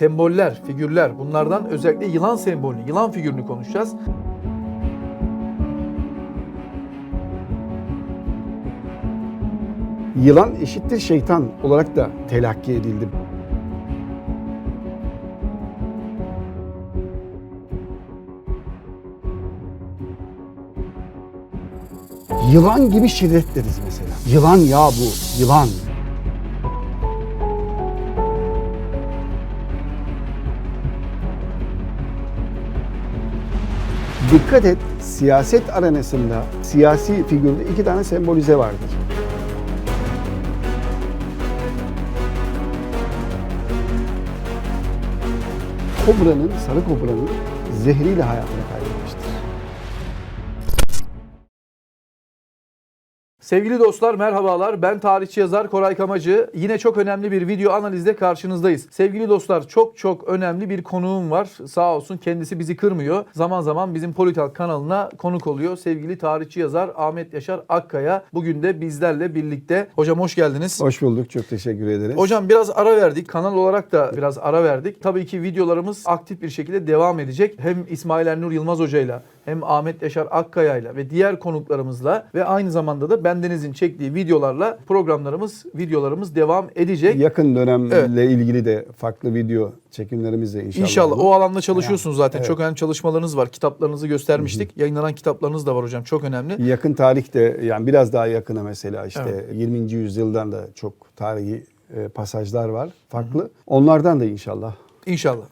semboller, figürler bunlardan özellikle yılan sembolünü, yılan figürünü konuşacağız. Yılan eşittir şeytan olarak da telakki edildi. Yılan gibi şiddet deriz mesela. Yılan ya bu, yılan. Dikkat et, siyaset arenasında siyasi figürde iki tane sembolize vardır. Kobra'nın, sarı kobranın zehriyle hayatını Sevgili dostlar merhabalar. Ben tarihçi yazar Koray Kamacı. Yine çok önemli bir video analizde karşınızdayız. Sevgili dostlar çok çok önemli bir konuğum var. Sağ olsun kendisi bizi kırmıyor. Zaman zaman bizim Politalk kanalına konuk oluyor. Sevgili tarihçi yazar Ahmet Yaşar Akkaya bugün de bizlerle birlikte. Hocam hoş geldiniz. Hoş bulduk, çok teşekkür ederiz. Hocam biraz ara verdik. Kanal olarak da biraz ara verdik. Tabii ki videolarımız aktif bir şekilde devam edecek. Hem İsmail Ernur Yılmaz Hoca'yla hem Ahmet Yaşar Akkaya'yla ve diğer konuklarımızla ve aynı zamanda da bendenizin çektiği videolarla programlarımız, videolarımız devam edecek. Yakın dönemle Evet. ilgili de farklı video çekimlerimiz de inşallah. İnşallah olur. o alanda çalışıyorsunuz zaten. Evet. Çok önemli çalışmalarınız var. Kitaplarınızı göstermiştik. Yayınlanan kitaplarınız da var hocam. Çok önemli. Yakın tarihte yani biraz daha yakına mesela işte Evet. 20. yüzyıldan da çok tarihi e, pasajlar var farklı. Onlardan da inşallah İnşallah.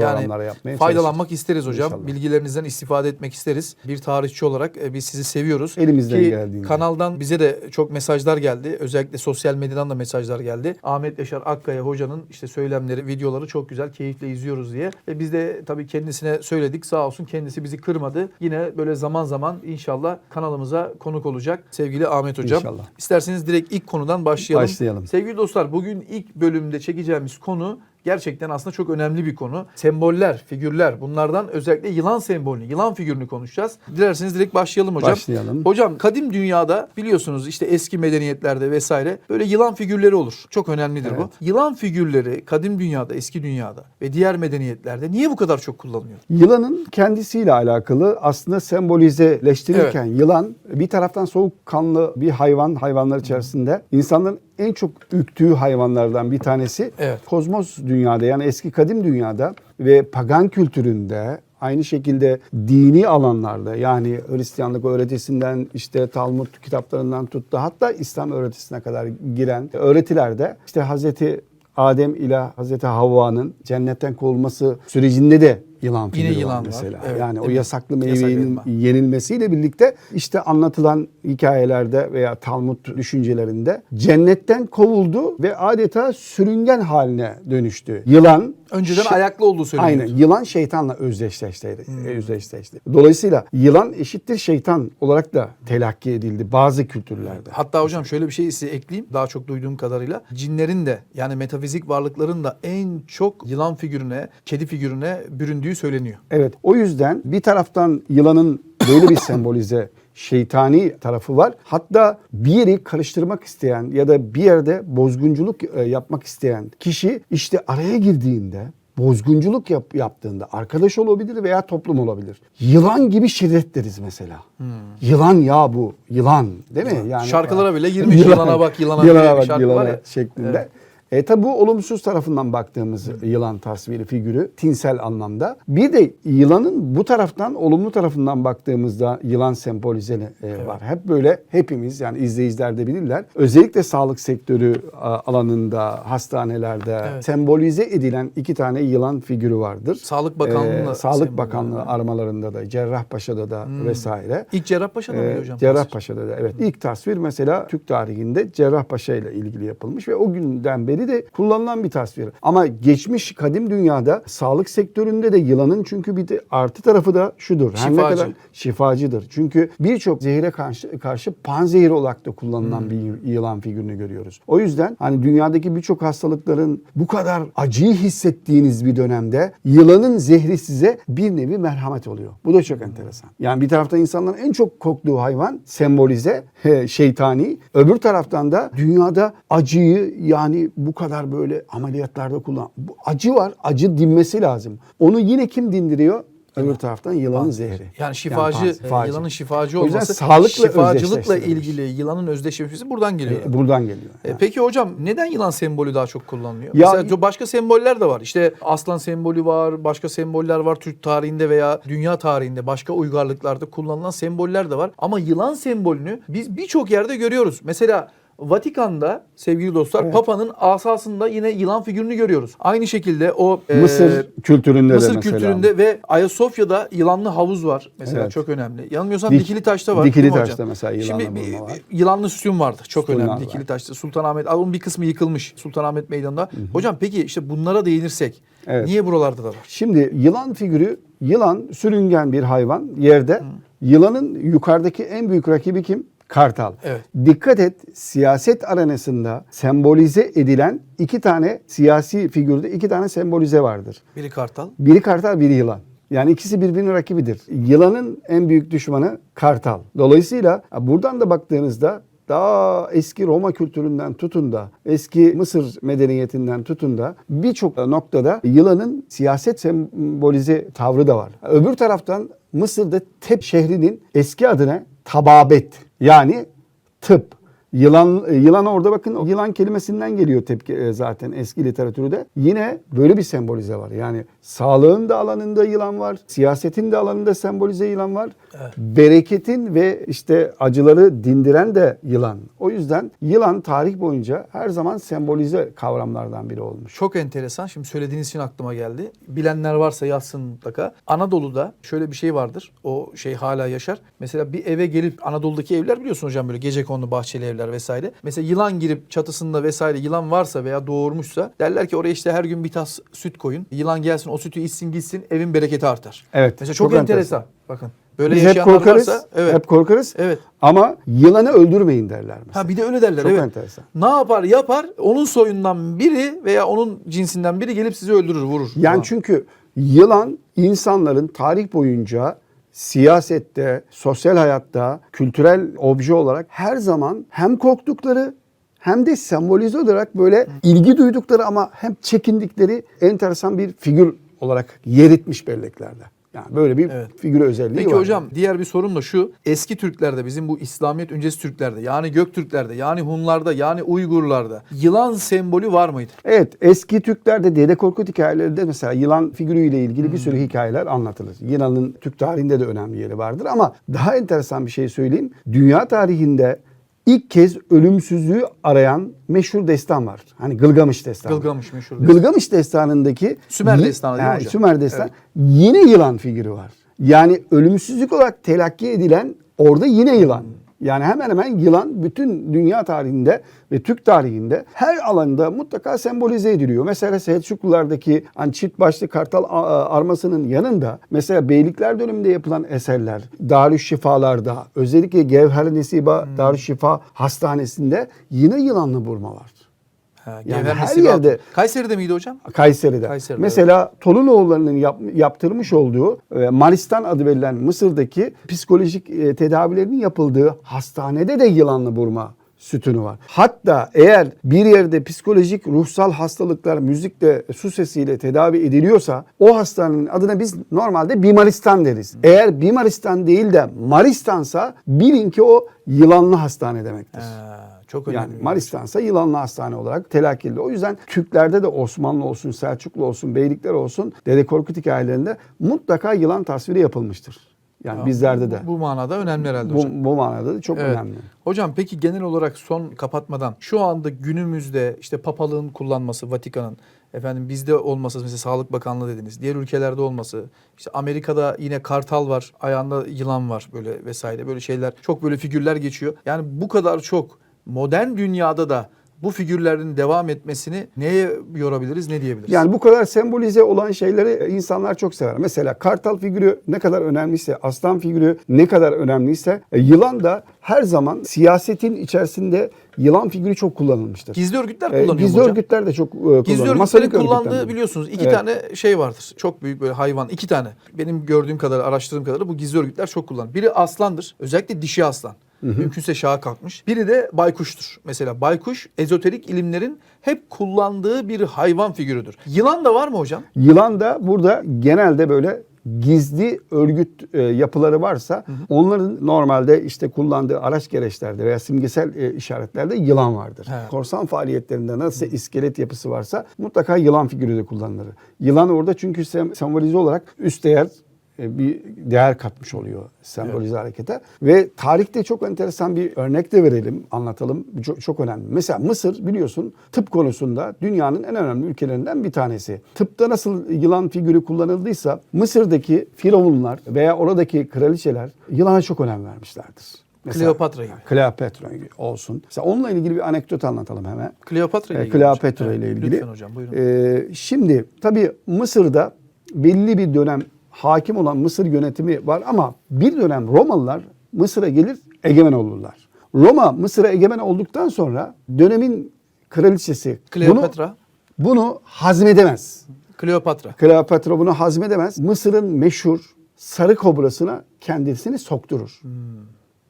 Programlara yapmaya faydalanmak isteriz hocam. İnşallah. Bilgilerinizden istifade etmek isteriz. Bir tarihçi olarak e, biz sizi seviyoruz. Elimizden Ki geldiğince. kanaldan bize de çok mesajlar geldi. Özellikle sosyal medyadan da mesajlar geldi. Ahmet Yaşar Akkaya hocanın işte söylemleri, videoları çok güzel, keyifle izliyoruz diye. Ve biz de tabii kendisine söyledik. Sağ olsun kendisi bizi kırmadı. Yine böyle zaman zaman inşallah kanalımıza konuk olacak sevgili Ahmet hocam. İnşallah. İsterseniz direkt ilk konudan başlayalım. Başlayalım. Sevgili dostlar bugün ilk bölümde çekeceğimiz konu gerçekten aslında çok önemli bir konu. Semboller, figürler bunlardan özellikle yılan sembolünü, yılan figürünü konuşacağız. Dilerseniz direkt başlayalım hocam. Başlayalım. Hocam kadim dünyada biliyorsunuz işte eski medeniyetlerde vesaire böyle yılan figürleri olur. Çok önemlidir Evet. bu. Yılan figürleri kadim dünyada, eski dünyada ve diğer medeniyetlerde niye bu kadar çok kullanılıyor? Yılanın kendisiyle alakalı aslında sembolizeleştirirken yılan bir taraftan soğukkanlı bir hayvan hayvanlar içerisinde insanların en çok ürktüğü hayvanlardan bir tanesi. Evet. Kozmos dünyada yani eski kadim dünyada ve pagan kültüründe aynı şekilde dini alanlarda yani Hristiyanlık öğretisinden işte Talmud kitaplarından tuttu hatta İslam öğretisine kadar giren öğretilerde işte Hazreti Adem ile Hazreti Havva'nın cennetten kovulması sürecinde de yılan Yine figürü yılan var var. mesela. Evet, yani o yasaklı Yasak meyvenin elma. yenilmesiyle birlikte işte anlatılan hikayelerde veya Talmud düşüncelerinde cennetten kovuldu ve adeta sürüngen haline dönüştü. Yılan Önceden Şey- ayaklı olduğu söyleniyor. Aynen. Yılan şeytanla özdeşleşti. özdeşleşti. Dolayısıyla yılan eşittir şeytan olarak da telakki edildi bazı kültürlerde. Hatta hocam şöyle bir şey size ekleyeyim. Daha çok duyduğum kadarıyla cinlerin de yani metafizik varlıkların da en çok yılan figürüne, kedi figürüne büründüğü söyleniyor. Evet. O yüzden bir taraftan yılanın böyle bir sembolize şeytani tarafı var. Hatta bir yeri karıştırmak isteyen ya da bir yerde bozgunculuk e, yapmak isteyen kişi işte araya girdiğinde bozgunculuk yap, yaptığında arkadaş olabilir veya toplum olabilir. Yılan gibi şiddet deriz mesela. Yılan ya bu. Yılan değil mi? Hmm. Şarkılara bile girmiş. Yılana bak, yılana Yılana bak, şarkı yılana var ya. şeklinde. Evet. E tabi bu olumsuz tarafından baktığımız yılan tasviri figürü tinsel anlamda. Bir de yılanın bu taraftan olumlu tarafından baktığımızda yılan sembolizeli e, var. Hep böyle hepimiz yani izleyiciler de bilirler. Özellikle sağlık sektörü alanında, hastanelerde Evet. sembolize edilen iki tane yılan figürü vardır. Sağlık Bakanlığı'nda E, Sağlık sembolü Bakanlığı armalarında da, Cerrahpaşa'da da vesaire. İlk Cerrahpaşa'da Ee, hocam? Cerrahpaşa'da da evet. İlk tasvir mesela Türk tarihinde Cerrahpaşa ile ilgili yapılmış ve o günden beri de kullanılan bir tasvir. Ama geçmiş kadim dünyada sağlık sektöründe de yılanın çünkü bir de artı tarafı da şudur. Her ne Şifacı. kadar şifacıdır. Çünkü birçok zehire karşı, karşı panzehir olarak da kullanılan Hmm. bir yılan figürünü görüyoruz. O yüzden hani dünyadaki birçok hastalıkların bu kadar acıyı hissettiğiniz bir dönemde yılanın zehri size bir nevi merhamet oluyor. Bu da çok enteresan. Yani bir taraftan insanların en çok korktuğu hayvan sembolize, şeytani. Öbür taraftan da dünyada acıyı yani bu kadar böyle ameliyatlarda kullan. Bu acı var. Acı dinmesi lazım. Onu yine kim dindiriyor? Öbür taraftan yılanın zehri. Yani şifacı, Yani şifacı. e, yılanın şifacı O yüzden olması, sağlıkla şifacılıkla ilgili yılanın özdeşleşmesi buradan geliyor. E, buradan geliyor. E, peki hocam neden yılan sembolü daha çok kullanılıyor? Ya- Mesela başka semboller de var. İşte aslan sembolü var, başka semboller var Türk tarihinde veya dünya tarihinde başka uygarlıklarda kullanılan semboller de var. Ama yılan sembolünü biz birçok yerde görüyoruz. Mesela Vatikan'da sevgili dostlar Evet. Papa'nın asasında yine yılan figürünü görüyoruz. Aynı şekilde o e, Mısır kültüründe de Mısır mesela. kültüründe ve Ayasofya'da yılanlı havuz var. Mesela Evet. çok önemli. Yanılmıyorsam Dik- Dikili Taş'ta var. Dikili Taş'ta hocam? mesela yılanlı Şimdi bir- var. yılanlı sütun vardı. Çok Sütunlar önemli var. Dikili Taş'ta. Sultanahmet. Onun bir kısmı yıkılmış Sultanahmet Meydanı'nda. Hocam peki işte bunlara değinirsek Evet. niye buralarda da var? Şimdi yılan figürü, yılan sürüngen bir hayvan yerde. Yılanın yukarıdaki en büyük rakibi kim? Kartal. Evet. Dikkat et siyaset arenasında sembolize edilen iki tane siyasi figürde iki tane sembolize vardır. Biri kartal. Biri kartal, biri yılan. Yani ikisi birbirinin rakibidir. Yılanın en büyük düşmanı kartal. Dolayısıyla buradan da baktığınızda daha eski Roma kültüründen tutun da eski Mısır medeniyetinden tutun da birçok noktada yılanın siyaset sembolize tavrı da var. Öbür taraftan Mısır'da Tep şehrinin eski adına Tababet yani tıp. Yılan yılan orada bakın o yılan kelimesinden geliyor tepki e, zaten eski literatürde. Yine böyle bir sembolize var. Yani sağlığın da alanında yılan var, siyasetin de alanında sembolize yılan var. Bereketin ve işte acıları dindiren de yılan. O yüzden yılan tarih boyunca her zaman sembolize kavramlardan biri olmuş. Çok enteresan. Şimdi söylediğiniz için aklıma geldi. Bilenler varsa yazsın mutlaka. Anadolu'da şöyle bir şey vardır. O şey hala yaşar. Mesela bir eve gelip Anadolu'daki evler biliyorsun hocam böyle gece konulu bahçeli evler vesaire. Mesela yılan girip çatısında vesaire yılan varsa veya doğurmuşsa derler ki oraya işte her gün bir tas süt koyun. Yılan gelsin o sütü içsin gitsin evin bereketi artar. Evet, Mesela çok, çok enteresan. Bakın. Böyle Biz hep korkarız. varsa evet. Hep korkarız. Evet. Ama yılanı öldürmeyin derler mesela. Ha bir de öyle derler Çok evet. enteresan. Ne yapar yapar onun soyundan biri veya onun cinsinden biri gelip sizi öldürür vurur. Yani falan. çünkü yılan insanların tarih boyunca siyasette, sosyal hayatta, kültürel obje olarak her zaman hem korktukları hem de sembolize olarak böyle ilgi duydukları ama hem çekindikleri enteresan bir figür olarak yer etmiş belleklerde. Yani böyle bir Evet. figür özelliği Peki var. hocam diğer bir sorum da şu. Eski Türklerde bizim bu İslamiyet öncesi Türklerde yani Göktürklerde yani Hunlarda yani Uygurlarda yılan sembolü var mıydı? Evet eski Türklerde Dede Korkut hikayelerinde mesela yılan figürüyle ilgili bir sürü hikayeler anlatılır. Yılanın Türk tarihinde de önemli yeri vardır ama daha enteresan bir şey söyleyeyim. Dünya tarihinde ilk kez ölümsüzlüğü arayan meşhur destan var. Hani Gılgamış destanı. Gılgamış meşhur. Gılgamış destanındaki Sümer destanı değil mi hocam? Sümer destanı. Yine yılan figürü var. Yani ölümsüzlük olarak telakki edilen orada yine yılan. Yani hemen hemen yılan bütün dünya tarihinde ve Türk tarihinde her alanda mutlaka sembolize ediliyor. Mesela Selçuklulardaki hani çift başlı kartal armasının yanında mesela Beylikler döneminde yapılan eserler, Darüşşifalarda özellikle Gevher Nesiba Hmm. Darüşşifa Hastanesi'nde yine yılanlı burma var. Ha, Yani her yerde-. Kayseri'de miydi hocam? Kayseri'de. Kayseri'de, Mesela Tolunoğulları'nın yap- yaptırmış olduğu e, Maristan adı verilen Mısır'daki psikolojik e, tedavilerinin yapıldığı hastanede de yılanlı burma sütunu var. Hatta eğer bir yerde psikolojik ruhsal hastalıklar müzikle su sesiyle tedavi ediliyorsa o hastanenin adına biz normalde Bimaristan deriz. Eğer Bimaristan değil de Maristansa bilin ki o yılanlı hastane demektir. Ha, çok önemli. Yani Maristansa yılanlı hastane olarak telakki edildi. O yüzden Türklerde de Osmanlı olsun, Selçuklu olsun, Beylikler olsun Dede Korkut hikayelerinde mutlaka yılan tasviri yapılmıştır. Yani bizlerde de. Bu manada önemli herhalde hocam. Bu, bu manada da çok Evet. önemli. Hocam peki genel olarak son kapatmadan şu anda günümüzde işte papalığın kullanması Vatikan'ın efendim bizde olması mesela Sağlık Bakanlığı dediniz. Diğer ülkelerde olması. işte Amerika'da yine kartal var, ayağında yılan var böyle vesaire böyle şeyler. Çok böyle figürler geçiyor. Yani bu kadar çok modern dünyada da bu figürlerin devam etmesini neye yorabiliriz, ne diyebiliriz? Yani bu kadar sembolize olan şeyleri insanlar çok sever. Mesela kartal figürü ne kadar önemliyse, aslan figürü ne kadar önemliyse, e, yılan da her zaman siyasetin içerisinde yılan figürü çok kullanılmıştır. Gizli örgütler E, kullanıyor Gizli hocam? örgütler de çok e, kullanılır. Gizli örgütlerin kullandığı de. biliyorsunuz iki Evet. tane şey vardır. Çok büyük böyle hayvan. iki tane. Benim gördüğüm kadar, araştırdığım kadarıyla bu gizli örgütler çok kullanılır. Biri aslandır. Özellikle dişi aslan. Mümkünse şaha kalkmış. Biri de baykuştur. Mesela baykuş ezoterik ilimlerin hep kullandığı bir hayvan figürüdür. Yılan da var mı hocam? Yılan da burada genelde böyle gizli örgüt e, yapıları varsa onların normalde işte kullandığı araç gereçlerde veya simgesel e, işaretlerde yılan vardır. He. Korsan faaliyetlerinde nasıl iskelet yapısı varsa mutlaka yılan figürü de kullanılır. Yılan orada çünkü sem- sembolize olarak üst değer bir değer katmış oluyor sembolize harekete. Ve tarihte çok enteresan bir örnek de verelim, anlatalım. Çok, çok önemli. Mesela Mısır biliyorsun tıp konusunda dünyanın en önemli ülkelerinden bir tanesi. Tıpta nasıl yılan figürü kullanıldıysa Mısır'daki firavunlar veya oradaki kraliçeler yılana çok önem vermişlerdir. Kleopatra gibi. Kleopatra olsun. Mesela onunla ilgili bir anekdot anlatalım hemen. Kleopatra ile E, ilgili. Kleopatra ile Evet, ilgili. Lütfen hocam buyurun. Ee, şimdi tabii Mısır'da belli bir dönem hakim olan Mısır yönetimi var ama bir dönem Romalılar Mısır'a gelir egemen olurlar. Roma Mısır'a egemen olduktan sonra dönemin kraliçesi Kleopatra. bunu, bunu hazmedemez. Kleopatra. Kleopatra bunu hazmedemez. Mısır'ın meşhur sarı kobrasına kendisini sokturur.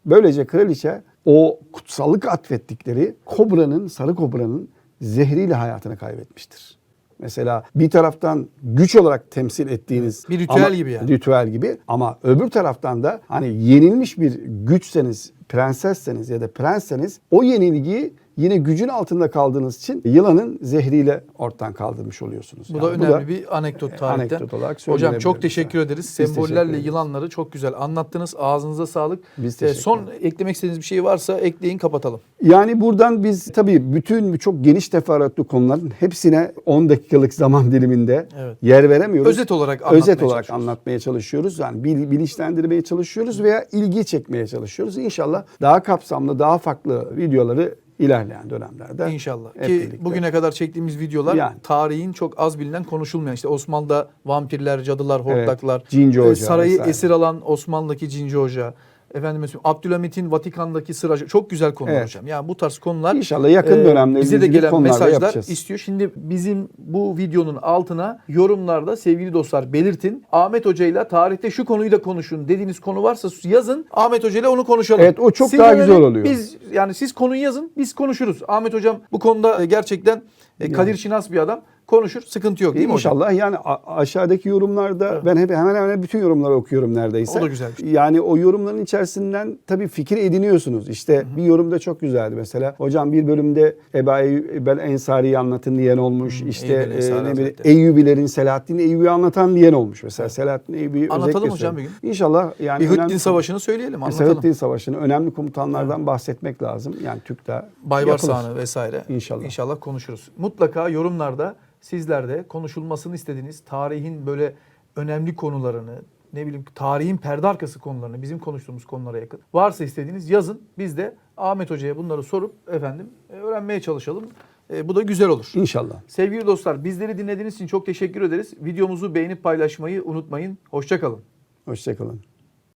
Böylece kraliçe o kutsallık atfettikleri kobranın, sarı kobranın zehriyle hayatını kaybetmiştir. Mesela bir taraftan güç olarak temsil ettiğiniz Bir ritüel ama- gibi yani. ritüel gibi ama öbür taraftan da hani yenilmiş bir güçseniz, prensesseniz ya da prensseniz o yenilgiyi yine gücün altında kaldığınız için yılanın zehriyle ortadan kaldırmış oluyorsunuz. Bu da Yani önemli bir anekdot tarihten. anekdot olarak Hocam çok teşekkür ederiz. Biz teşekkür Sembollerle ederiz. yılanları çok güzel anlattınız. Ağzınıza sağlık. Biz Ee, teşekkür son eklemek istediğiniz bir şey varsa ekleyin kapatalım. Yani buradan biz tabii bütün çok geniş teferruatlı konuların hepsine 10 dakikalık zaman diliminde Evet. yer veremiyoruz. Özet olarak anlatmaya Özet olarak çalışıyoruz. anlatmaya çalışıyoruz. Yani bil- bilinçlendirmeye çalışıyoruz veya ilgi çekmeye çalışıyoruz. İnşallah daha kapsamlı, daha farklı videoları ilerleyen dönemlerde İnşallah. Ki birlikte. bugüne kadar çektiğimiz videolar Yani. tarihin çok az bilinen konuşulmayan işte Osmanlı'da vampirler, cadılar, hortlaklar, Cinci e, Hoca sarayı vesaire. esir alan Osmanlı'daki Cinci Hoca, efendim Abdülhamit'in Vatikan'daki sıracı çok güzel konular Evet. hocam. Yani bu tarz konular İnşallah yakın e, dönemde bize de gelen mesajlar yapacağız. istiyor. Şimdi bizim bu videonun altına yorumlarda sevgili dostlar belirtin. Ahmet Hoca ile tarihte şu konuyu da konuşun dediğiniz konu varsa yazın. Ahmet Hoca ile onu konuşalım. Evet, o çok Siz daha güzel oluyor. Biz yani siz konuyu yazın biz konuşuruz. Ahmet Hocam bu konuda e, gerçekten e, Kadir Şinas bir adam. Konuşur. Sıkıntı yok değil mi hocam? İnşallah yani aşağıdaki yorumlarda ben hep hemen hemen bütün yorumları okuyorum neredeyse. O da güzel bir şey. Yani o yorumların içerisinden tabii fikir ediniyorsunuz. İşte bir yorumda çok güzeldi mesela. Hocam bir bölümde Eba Eyyub Ensari'yi anlatın diyen olmuş. İşte Eyyub el e, ne bileyim. Eyyubilerin Selahaddin Eyyubi anlatan diyen olmuş. Mesela Selahaddin Eyyubi'yi Anlatalım hocam bir İnşallah yani Bir önemli- Savaşı'nı söyleyelim anlatalım. Selahaddin Savaşı'nı önemli komutanlardan bahsetmek lazım. Yani Türk'te Baybars yapılır. Vesaire. İnşallah. İnşallah konuşuruz. Mutlaka yorumlarda sizler de konuşulmasını istediğiniz tarihin böyle önemli konularını, ne bileyim tarihin perde arkası konularını, bizim konuştuğumuz konulara yakın. Varsa istediğiniz yazın. Biz de Ahmet Hoca'ya bunları sorup efendim e, öğrenmeye çalışalım. E, bu da güzel olur. İnşallah. Sevgili dostlar bizleri dinlediğiniz için çok teşekkür ederiz. Videomuzu beğenip paylaşmayı unutmayın. Hoşçakalın. Hoşçakalın.